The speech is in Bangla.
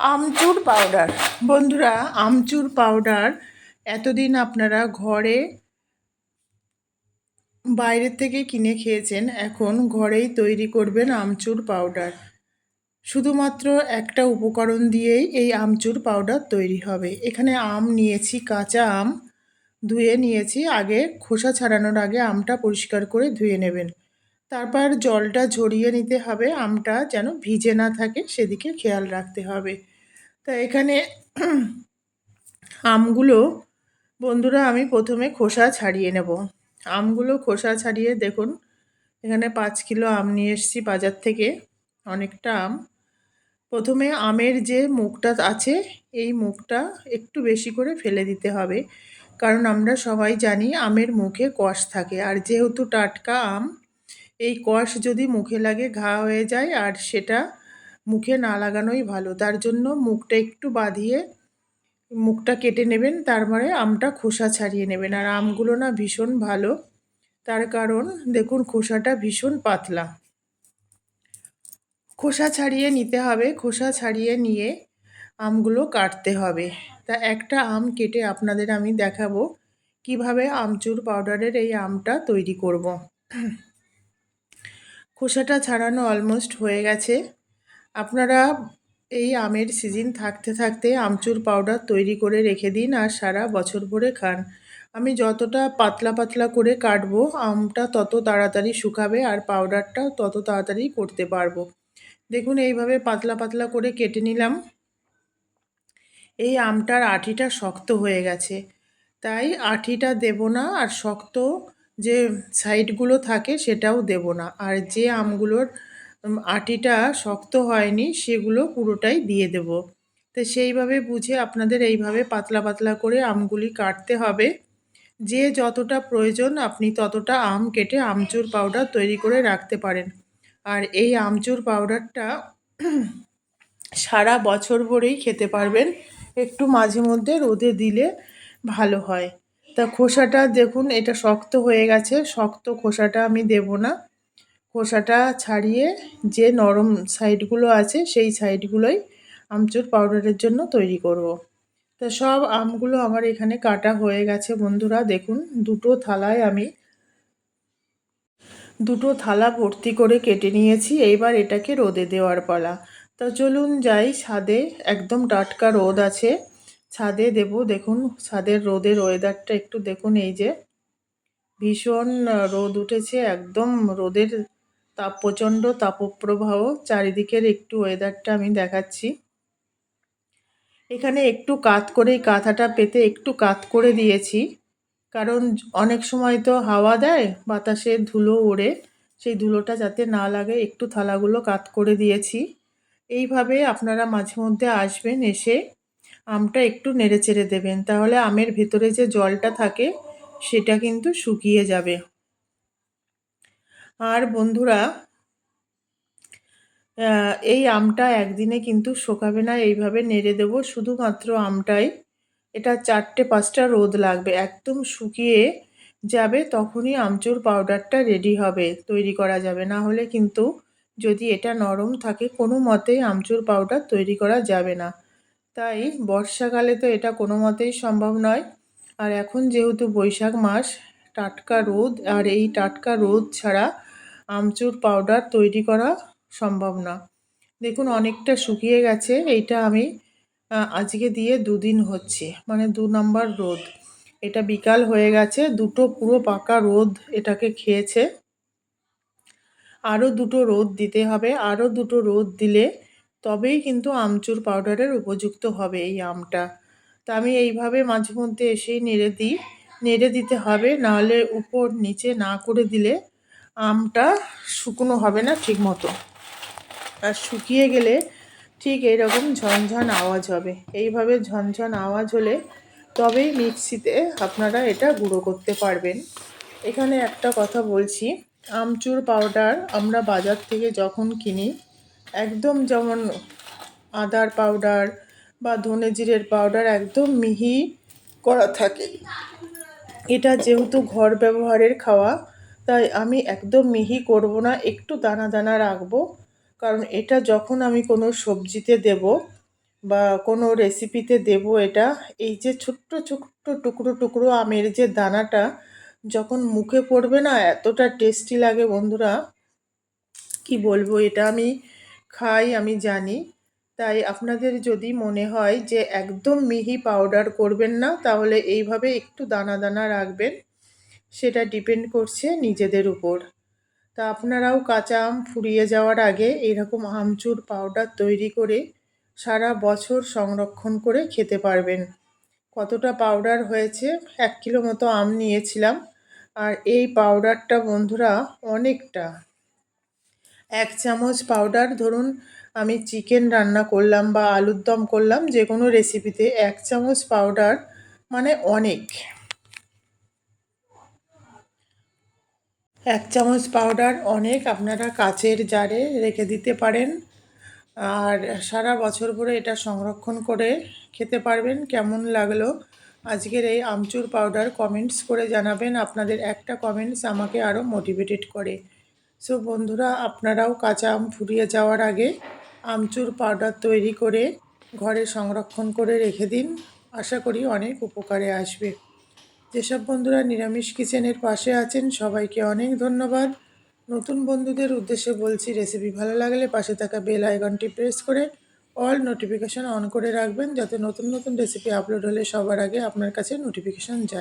আমচুর পাউডার বন্ধুরা, আমচুর পাউডার এতদিন আপনারা ঘরে বাইরের থেকে কিনে খেয়েছেন, এখন ঘরেই তৈরি করবেন আমচুর পাউডার শুধুমাত্র একটা উপকরণ দিয়েই এই আমচুর পাউডার তৈরি হবে। এখানে আম নিয়েছি, কাঁচা আম ধুয়ে নিয়েছি। আগে খোসা ছাড়ানোর আগে আমটা পরিষ্কার করে ধুয়ে নেবেন। তারপর জলটা ঝরিয়ে নিতে হবে, আমটা যেন ভিজে না থাকে, সেদিকে খেয়াল রাখতে হবে। তা এখানে আমগুলো, বন্ধুরা আমি প্রথমে খোসা ছাড়িয়ে নেব। আমগুলো খোসা ছাড়িয়ে দেখুন, এখানে পাঁচ কিলো আম নিয়ে এসেছি বাজার থেকে, অনেকটা আম। প্রথমে আমের যে মুখটা আছে, এই মুখটা একটু বেশি করে ফেলে দিতে হবে, কারণ আমরা সবাই জানি আমের মুখে কষ থাকে, আর যেহেতু টাটকা আম, এই কষ যদি মুখে লাগে ঘা হয়ে যায়, আর সেটা মুখে না লাগানোই ভালো। তার জন্য মুখটা একটু বাঁধিয়ে মুখটা কেটে নেবেন, তারপরে আমটা খোসা ছাড়িয়ে নেবেন। আর আমগুলো না ভীষণ ভালো। তার কারণ, দেখুন খোসাটা ভীষণ পাতলা। খোসা ছাড়িয়ে নিতে হবে, খোসা ছাড়িয়ে নিয়ে আমগুলো কাটতে হবে। তা একটা আম কেটে আপনাদের আমি দেখাবো, কীভাবে আমচুর পাউডারের এই আমটা তৈরি করব। খোসাটা ছাড়ানো অলমোস্ট হয়ে গেছে। আপনারা এই আমের সিজন থাকতে থাকতে আমচুর পাউডার তৈরি করে রেখে দিন আর সারা বছর ভরে খান। আমি যতটা পাতলা পাতলা করে কাটবো, আমটা তত তাড়াতাড়ি শুকাবে আর পাউডারটা তত তাড়াতাড়ি করতে পারব। দেখুন, এইভাবে পাতলা পাতলা করে কেটে নিলাম। এই আমটার আঠিটা শক্ত হয়ে গেছে। তাই আঠিটা দেব না আর শক্ত যে সাইডগুলো থাকে সেটাও দেব না। আর যে আমগুলোর আটিটা শক্ত হয়নি, সেগুলো পুরোটাই দিয়ে দেব। তো সেইভাবে বুঝে আপনাদের এইভাবে পাতলা পাতলা করে আমগুলি কাটতে হবে। যে যতটা প্রয়োজন আপনি ততটা আম কেটে আমচুর পাউডার তৈরি করে রাখতে পারেন। আর এই আমচুর পাউডারটা সারা বছর ভরেই খেতে পারবেন। একটু মাঝে মধ্যে রোদে দিলে ভালো হয়। তা খোসাটা দেখুন, এটা শক্ত হয়ে গেছে। শক্ত খোসাটা আমি দেব না। খোসাটা ছাড়িয়ে যে নরম সাইডগুলো আছে, সেই সাইডগুলোই আমচুর পাউডারের জন্য তৈরি করব। তা সব আমগুলো আমার এখানে কাটা হয়ে গেছে বন্ধুরা, দেখুন, দুটো থালায় আমি দুটো থালা ভর্তি করে কেটে নিয়েছি, এইবার এটাকে রোদে দেওয়ার পালা তা চলুন যাই, ছাদে একদম টাটকা রোদ আছে, ছাদে দেব, দেখুন, ছাদের রোদের ওয়েদারটা একটু দেখুন, এই যে ভীষণ রোদ উঠেছে, একদম রোদের তাপ, প্রচণ্ড তাপপ্রবাহ চারিদিকের একটু ওয়েদারটা আমি দেখাচ্ছি। এখানে একটু কাত করে কাঁথাটা পেতে একটু কাত করে দিয়েছি। কারণ অনেক সময় তো হাওয়া দেয়, বাতাসে ধুলো ওড়ে, সেই ধুলোটা যাতে না লাগে একটু থালাগুলো কাত করে দিয়েছি। এইভাবে আপনারা মাঝে মধ্যে আসবেন, এসে আমটা একটু নেড়ে চেড়ে দেবেন। তাহলে আমের ভেতরে যে জলটা থাকে, সেটা কিন্তু শুকিয়ে যাবে। আর বন্ধুরা এই আমটা একদিনে কিন্তু শোকাবে না, এইভাবে নেড়ে দেব। শুধুমাত্র আমটাই, এটা চারটে পাঁচটা রোদ লাগবে, একদম শুকিয়ে যাবে, তখনই আমচুর পাউডারটা রেডি হবে, তৈরি করা যাবে। না হলে কিন্তু যদি এটা নরম থাকে, কোনো মতেই আমচুর পাউডার তৈরি করা যাবে না। তাই বর্ষাকালে তো এটা কোনো মতেই সম্ভব নয়। আর এখন যেহেতু বৈশাখ মাস, টাটকা রোদ, আর এই টাটকা রোদ ছাড়া আমচুর পাউডার তৈরি করা সম্ভব না। দেখুন, অনেকটা শুকিয়ে গেছে। এইটা আমি আজকে দিয়ে দুদিন হচ্ছে। মানে দু নম্বর রোদ। এটা বিকাল হয়ে গেছে। দুটো পুরো পাকা রোদ এটাকে খেয়েছে। আরও দুটো রোদ দিতে হবে। আরও দুটো রোদ দিলে তবেই কিন্তু আমচুর পাউডারের উপযুক্ত হবে এই আমটা। তা আমি এইভাবে মাঝে মধ্যে এসেই নেড়ে দিই। নেড়ে দিতে হবে, নাহলে উপর নিচে না করে দিলে আমটা শুকনো হবে না ঠিক মতো। আর শুকিয়ে গেলে ঠিক এইরকম ঝনঝন আওয়াজ হবে। এইভাবে ঝনঝন আওয়াজ হলে তবেই মিক্সিতে আপনারা এটা গুঁড়ো করতে পারবেন। এখানে একটা কথা বলছি, আমচুর পাউডার আমরা বাজার থেকে যখন কিনি, একদম যেমন আদার পাউডার বা ধনে জিরের পাউডার একদম মিহি করা থাকে। এটা যেহেতু ঘর ব্যবহারের খাওয়া তাই আমি একদম মিহি করব না, একটু দানা দানা রাখব। কারণ এটা যখন আমি কোনো সবজিতে দেব বা কোনো রেসিপিতে দেব এটা, এই যে ছোট্ট ছোট্ট টুকরো টুকরো আমের যে দানাটা যখন মুখে পড়বে না, এতটা টেস্টি লাগে বন্ধুরা। কি বলব, এটা আমি খাই, আমি জানি। তাই আপনাদের যদি মনে হয় যে একদম মিহি পাউডার করবেন না, তাহলে এইভাবে একটু দানা দানা রাখবেন। সেটা ডিপেন্ড করছে নিজেদের উপর। তা আপনারাও কাঁচা আম ফুরিয়ে যাওয়ার আগে এরকম আমচুর পাউডার তৈরি করে সারা বছর সংরক্ষণ করে খেতে পারবেন। কতটা পাউডার হয়েছে এক কিলো মতো আম নিয়েছিলাম আর এই পাউডারটা বন্ধুরা অনেকটা। এক চামচ পাউডার ধরুন আমি চিকেন রান্না করলাম বা আলুর দম করলাম যে কোনো রেসিপিতে এক চামচ পাউডার মানে অনেক। এক চামচ পাউডার অনেক আপনারা কাচের জারে রেখে দিতে পারেন। আর সারা বছর ভরে এটা সংরক্ষণ করে খেতে পারবেন। কেমন লাগল আজকের এই আমচুর পাউডার কমেন্টস করে জানাবেন। আপনাদের একটা কমেন্টস আমাকে আরও মোটিভেটেড করে। সো বন্ধুরা, আপনারাও কাঁচা আম ফুরিয়ে যাওয়ার আগে আমচুর পাউডার তৈরি করে ঘরে সংরক্ষণ করে রেখে দিন। আশা করি অনেক উপকারে আসবে। যেসব বন্ধুরা নিরামিষ কিচেনের পাশে আছেন, সবাইকে অনেক ধন্যবাদ। নতুন বন্ধুদের উদ্দেশ্যে বলছি, রেসিপি ভালো লাগলে পাশে থাকা বেল আইকনটি প্রেস করে অল নোটিফিকেশান অন করে রাখবেন, যাতে নতুন নতুন রেসিপি আপলোড হলে সবার আগে আপনার কাছে নোটিফিকেশান যায়।